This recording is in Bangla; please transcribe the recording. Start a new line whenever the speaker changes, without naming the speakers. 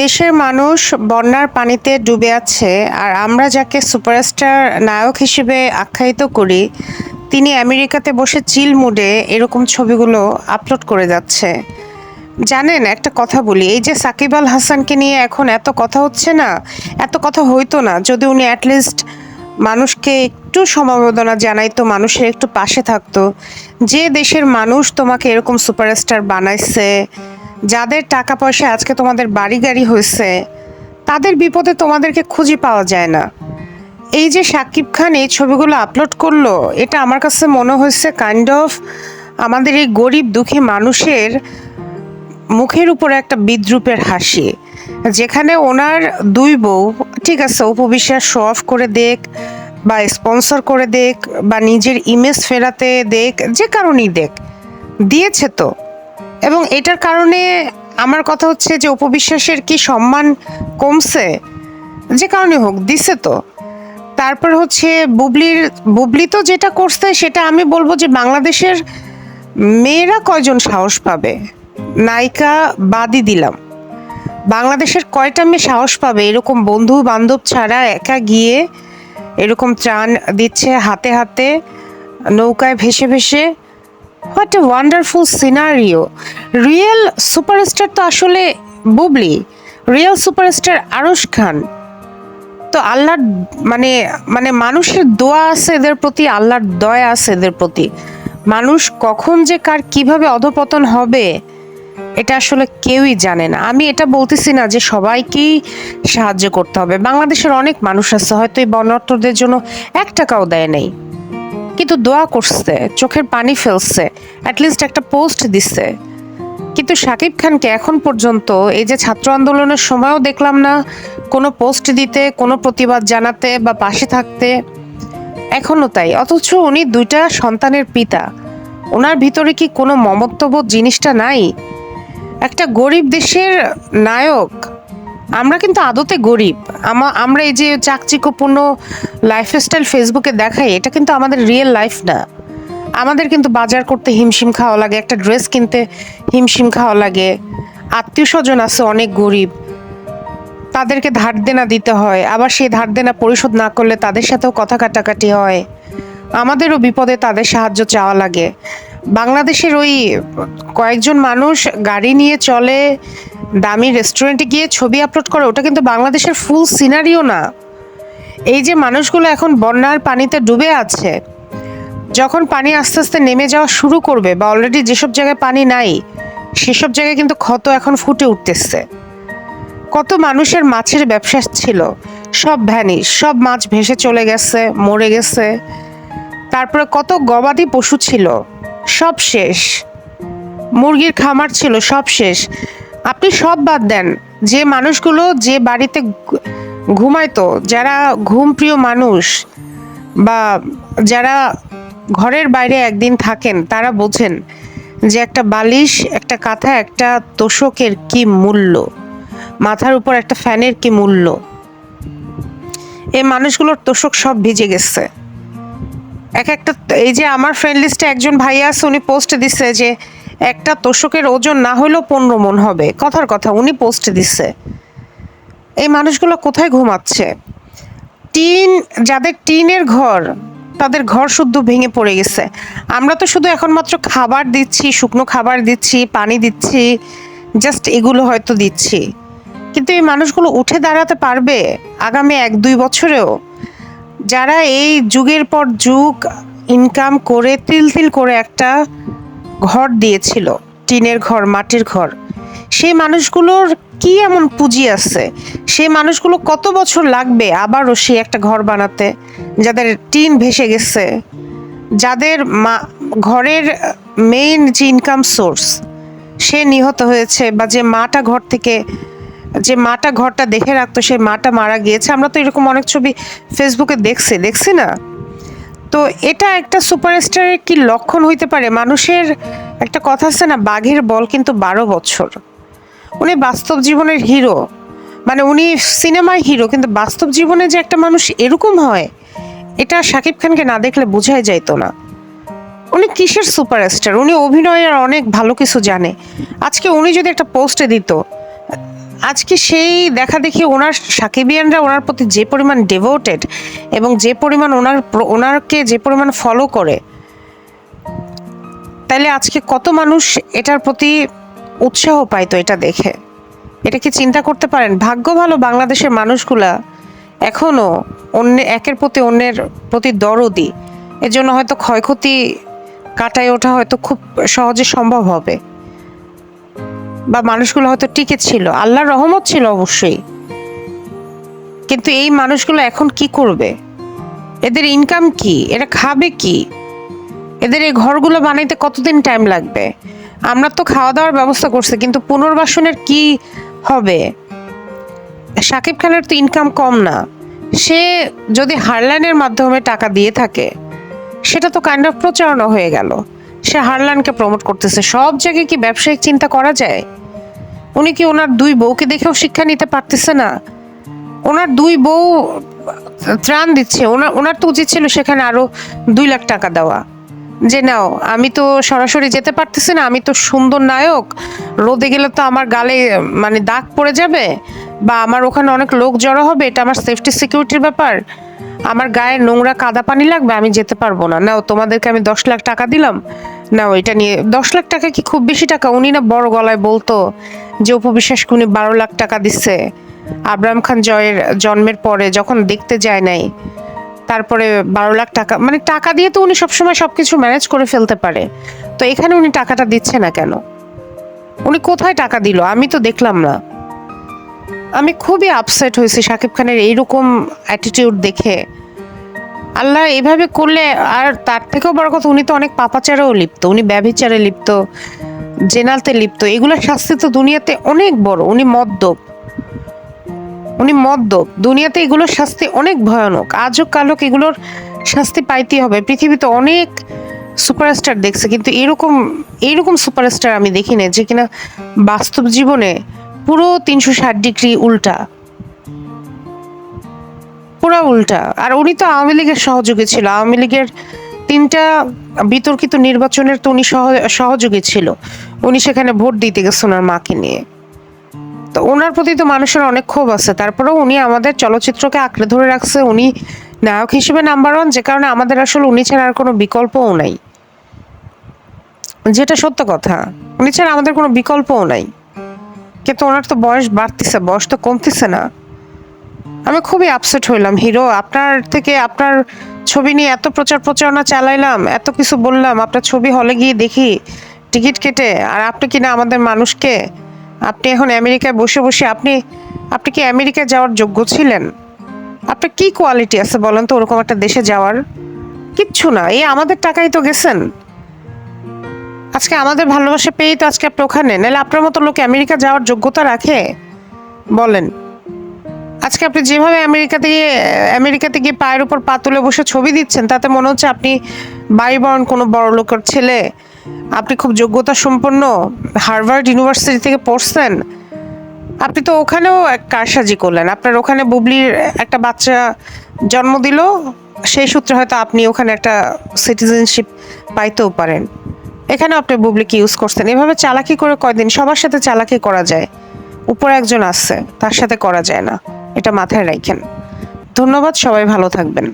দেশের মানুষ বন্যার পানিতে ডুবে আছে, আর আমরা যাকে সুপারস্টার নায়ক হিসেবে আখ্যায়িত করি, তিনি আমেরিকাতে বসে চিল মুডে এরকম ছবিগুলো আপলোড করে যাচ্ছে। জানেন, একটা কথা বলি, এই যে সাকিব আল হাসানকে নিয়ে এখন এত কথা হচ্ছে না, এত কথা হইতো না, যদি উনি অ্যাটলিস্ট মানুষকে একটু সমবেদনা জানাইতো, মানুষের একটু পাশে থাকতো, যে দেশের মানুষ তোমাকে এরকম সুপারস্টার বানাইছে যাদের টাকা পয়সা আজকে তোমাদের বাড়ি গাড়ি হয়েছে, তাদের বিপদে তোমাদেরকে খুঁজে পাওয়া যায় না। এই যে সাকিব খান এই ছবিগুলো আপলোড করল, এটা আমার কাছে মনে হয়েছে কাইন্ড অফ আমাদের এই গরিব দুঃখী মানুষের মুখের উপরে একটা বিদ্রুপের হাসি। যেখানে ওনার দুই বউ, ঠিক আছে উপবিশ্বাস শো অফ করে দেখ, বা স্পন্সর করে দেখ, বা নিজের ইমেজ ফেরাতে দেখ, যে কারণেই দেখ। দিয়েছে তো। এবং এটার কারণে আমার কথা হচ্ছে যে উপবিশ্বাসের কি সম্মান কমছে? যে কারণে হোক, দিছে তো। তারপর হচ্ছে বুবলির, বুবলি তো যেটা করছে সেটা আমি বলব যে বাংলাদেশের মেয়েরা কয়জন সাহস পাবে? নায়িকা বাদই দিলাম। বাংলাদেশের কয়টা মেয়ে সাহস পাবে? এরকম বন্ধু বান্ধব ছাড়া একা গিয়ে এরকম ত্রাণ দিচ্ছে হাতে হাতে, নৌকায় ভেসে ভেসে। What a wonderful scenario real superstar তো আসলে Bubly. Real superstar Arash Khan. তো আল্লাহর মানে মানে মানুষের দোয়া আছে এদের প্রতি, আল্লাহর দয়া আছে এদের প্রতি। মানুষ কখন যে কার কীভাবে অধপতন হবে, এটা আসলে কেউই জানে না। আমি এটা বলতেছি না যে সবাইকেই সাহায্য করতে হবে। বাংলাদেশের অনেক মানুষ আছে, হয়তো এই বন্যার্থদের জন্য এক টাকাও দেয় নেই। কিন্তু দোয়া করছে, চোখের পানি ফেলছে অ্যাটলিস্ট একটা পোস্ট দিচ্ছে কিন্তু শাকিব খানকে এখন পর্যন্ত এই যে ছাত্র আন্দোলনের সময়ও দেখলাম না, কোনো পোস্ট দিতে, কোনো প্রতিবাদ জানাতে বা পাশে থাকতে এখনও তাই। অথচ উনি দুইটা সন্তানের পিতা। ওনার ভিতরে কি কোনো মমত্ববোধ জিনিসটা নাই? একটা গরিব দেশের নায়ক আমরা কিন্তু আদতে গরিব। আমা- আমরা এই যে চাকচিক্যপূর্ণ লাইফস্টাইল ফেসবুকে দেখাই, এটা কিন্তু আমাদের রিয়েল লাইফ না। আমাদের কিন্তু বাজার করতে হিমশিম খাওয়া লাগে, একটা ড্রেস কিনতে হিমশিম খাওয়া লাগে। আত্মীয় স্বজন আছে অনেক গরিব। তাদেরকে ধার দেনা দিতে হয়, আবার সেই ধার দেনা পরিশোধ না করলে তাদের সাথেও কথা কাটাকাটি হয়। আমাদেরও বিপদে তাদের সাহায্য চাওয়া লাগে। বাংলাদেশের ওই কয়েকজন মানুষ গাড়ি নিয়ে চলে দামি রেস্টুরেন্টে গিয়ে ছবি আপলোড করে, ওটা কিন্তু বাংলাদেশের ফুল সিনারিও না। এই যে মানুষগুলো এখন বন্যার পানিতে ডুবে আছে, যখন পানি আস্তে আস্তে নেমে যাওয়া শুরু করবে বা অলরেডি যেসব জায়গায় পানি নাই, সেসব জায়গায় কিন্তু ক্ষত এখন ফুটে উঠতেছে। কত মানুষের মাছের ব্যবসা ছিল, সব ভ্যানিশ সব মাছ ভেসে চলে গেছে, মরে গেছে। তারপরে কত গবাদি পশু ছিল, সব শেষ। মুরগির খামার ছিল, সব শেষ। আপনি সব বাদ দেন। যে মানুষগুলো যে বাড়িতে ঘু- ঘুমাইতো যারা ঘুমপ্রিয় মানুষ বা যারা ঘরের বাইরে একদিন থাকেন, তারা বোঝেন যে একটা বালিশ, একটা কাঁথা, একটা তোষকের কি মূল্য? মাথার উপর একটা ফ্যানের কি মূল্য? এই মানুষগুলোর তোষক সব ভিজে গেছে। এক একটা, এই যে আমার ফ্রেন্ড লিস্টে একজন ভাইয়া আছে, উনি পোস্ট দিচ্ছে যে একটা তোষকের ওজন না হলেও পনেরো মন হবে। কথার কথা, উনি পোস্ট দিচ্ছে এই মানুষগুলো কোথায় ঘুমাচ্ছে? টিন, যাদের টিনের ঘর, তাদের ঘর শুদ্ধ ভেঙে পড়ে গেছে। আমরা তো শুধু এখন মাত্র খাবার দিচ্ছি, শুকনো খাবার দিচ্ছি, পানি দিচ্ছি জাস্ট এগুলো হয়তো দিচ্ছি। কিন্তু এই মানুষগুলো উঠে দাঁড়াতে পারবে আগামী এক, দুই বছরেও? যারা এই যুগের পর যুগ ইনকাম করে, তিল তিল করে একটা ঘর দিয়েছিল, টিনের ঘর, মাটির ঘর। সেই মানুষগুলোর কি এমন পুঁজি আছে? সেই মানুষগুলো কত বছর লাগবে আবারও সে একটা ঘর বানাতে, যাদের টিন ভেসে গেছে? যাদের মা, ঘরের মেইন যে ইনকাম সোর্স সে নিহত হয়েছে বা যে মাটা ঘর থেকে, যে মাটা ঘরটা দেখে রাখতো, সেই মাটা মারা গিয়েছে। আমরা তো এরকম অনেক ছবি ফেসবুকে দেখছি দেখছি না? তো এটা একটা সুপারস্টারের কি লক্ষণ হইতে পারে? মানুষের একটা কথা আছে না, বাঘের বল কিন্তু বারো বছর। উনি বাস্তব জীবনের হিরো মানে উনি সিনেমায় হিরো কিন্তু বাস্তব জীবনে যে একটা মানুষ এরকম হয়, এটা শাকিব খানকে না দেখলে বোঝাই যাইতো না। উনি কিসের সুপারস্টার উনি অভিনয়ের অনেক ভালো কিছু জানে। আজকে উনি যদি একটা পোস্টে দিত আজকে সেই দেখা দেখি ওনার, সাকিবিয়ানরা ওনার প্রতি যে পরিমাণ ডেভোটেড এবং যে পরিমাণ ওনার ওনারকে যে পরিমাণ ফলো করে, তাইলে আজকে কত মানুষ এটার প্রতি উৎসাহ পাইতো এটা দেখে? এটা কি চিন্তা করতে পারেন? ভাগ্য ভালো বাংলাদেশের মানুষগুলা এখনও অন্য, একের প্রতি অন্যের প্রতি দরদি। এজন্য হয়তো ক্ষয়ক্ষতি কাটায় ওঠা হয়তো খুব সহজে সম্ভব হবে। বা মানুষগুলো হয়তো টিকে ছিল। আল্লাহর রহমত ছিল অবশ্যই। কিন্তু এই মানুষগুলো এখন কি করবে? এদের ইনকাম কি? এরা খাবে কি? এদের এই ঘরগুলো বানাইতে কতদিন টাইম লাগবে? আমরা তো খাওয়া দাওয়ার ব্যবস্থা করছি, কিন্তু পুনর্বাসনের কি হবে? সাকিব খানের তো ইনকাম কম না। সে যদি হারলাইনের মাধ্যমে টাকা দিয়ে থাকে, সেটা তো কাইন্ড অফ প্রচারণা হয়ে গেল। সে হারলানকে প্রমোট করতেছে। সব জায়গায় কি ব্যবসায়িক চিন্তা করা যায়? উনি কি ওনার দুই বউকে দেখেও শিক্ষা নিতে পারতেছে না? ওনার দুই বউ ত্রাণ দিচ্ছে। ওনার ওনার তো উচিত ছিল সেখানে আরও দুই লাখ টাকা দেওয়া। যে নাও, আমি তো সরাসরি যেতে পারতেছি না, আমি তো সুন্দর নায়ক। রোদে গেলে তো আমার গালে মানে দাগ পড়ে যাবে বা আমার ওখানে অনেক লোক জড়ো হবে, এটা আমার সেফটি সিকিউরিটির ব্যাপার। আমার গায়ে নোংরা কাদা পানি লাগবে, আমি যেতে পারব না। নাও, তোমাদেরকে আমি দশ লাখ টাকা দিলাম। নাও ওইটা নিয়ে দশ লাখ টাকা কি খুব বেশি টাকা? উনি না বড় গলায় বলতো যে উপবিশ্বাসকে উনি বারো লাখ টাকা দিচ্ছে? আবরাম খান জয়ের জন্মের পরে যখন দেখতে যায় নাই, তারপরে বারো লাখ টাকা মানে টাকা দিয়ে তো উনি সবসময় সবকিছু ম্যানেজ করে ফেলতে পারে। তো এখানে উনি টাকাটা দিচ্ছে না কেন? উনি কোথায় টাকা দিল? আমি তো দেখলাম না। আমি খুবই আপসেট হয়েছি শাকিব খানের এইরকম অ্যাটিটিউড দেখে। আল্লাহ এভাবে করলে আর তার থেকেও বড় কথা, উনি তো অনেক পাপাচারেও লিপ্ত, উনি ব্যভিচারে লিপ্ত, জেনালতে লিপ্ত এগুলোর শাস্তি তো দুনিয়াতে অনেক বড়, উনি মদ্যপ। উনি মদ্যপ। দুনিয়াতে এগুলোর শাস্তি অনেক ভয়ানক, আজও কালক এগুলোর শাস্তি পাইতেই হবে। পৃথিবীতে অনেক সুপারস্টার দেখছে, কিন্তু এরকম এইরকম সুপারস্টার আমি দেখি না যে কিনা বাস্তব জীবনে পুরো তিনশো ষাট ডিগ্রি উল্টা। পুরো উল্টা। আর উনি তো আওয়ামী লীগের সহযোগী ছিল। আওয়ামী লীগের তিনটা বিতর্কিত নির্বাচনের তো উনি সহ- সহযোগী ছিল। উনি সেখানে ভোট দিতে গেছে ওনার মাকে নিয়ে। তো ওনার প্রতি তো মানুষের অনেক ক্ষোভ আছে। তারপরেও উনি আমাদের চলচ্চিত্রকে আঁকড়ে ধরে রাখছে। উনি নায়ক হিসেবে নাম্বার ওয়ান যে কারণে আমাদের আসলে উনি ছাড়া আর কোনো বিকল্পও নাই। যেটা সত্য কথা, উনি ছাড়া আমাদের কোনো বিকল্পও নাই। কিন্তু ওনার তো বয়স বাড়তেছে, বয়স তো কমতেছে না। আমি খুবই আপসেট হইলাম। হিরো, আপনার থেকে আপনার ছবি নিয়ে এত প্রচার প্রচারণা চালাইলাম, এত কিছু বললাম, আপনার ছবি হলে গিয়ে দেখি, টিকিট কেটে, আর আপনি কিনা আমাদের মানুষকে? আপনি এখন আমেরিকায় বসে বসে আপনি আপনি কি আমেরিকায় যাওয়ার যোগ্য ছিলেন? আপনার কি কোয়ালিটি আছে বলেন তো, ওরকম একটা দেশে যাওয়ার? কিচ্ছু না, এই আমাদের টাকাই তো গেছেন। আজকে আমাদের ভালোবাসা পেয়েই তো আজকে আপনি ওখানে, নাহলে আপনার মতো লোক আমেরিকা যাওয়ার যোগ্যতা রাখে? বলেন। আজকে আপনি যেভাবে আমেরিকাতে গিয়ে আমেরিকাতে গিয়ে পায়ের উপর পা তুলে বসে ছবি দিচ্ছেন, তাতে মনে হচ্ছে আপনি বাড়িবরণ কোনো বড় লোকের ছেলে। আপনি খুব যোগ্যতা সম্পন্ন হার্ভার্ড ইউনিভার্সিটি থেকে পড়ছেন। আপনি তো ওখানেও এক কারসাজি করলেন। আপনার ওখানে বুবলির একটা বাচ্চা জন্ম দিল, সেই সূত্রে হয়তো আপনি ওখানে একটা সিটিজেনশিপ পাইতেও পারেন। এখানে আপনি বুবলিকে ইউজ করছেন। এভাবে চালাকি করে কয়দিন সবার সাথে চালাকি করা যায়। উপরে একজন আসছে, তার সাথে করা যায় না। এটা মাথায় রাখেন ধন্যবাদ সবাই ভালো থাকবেন।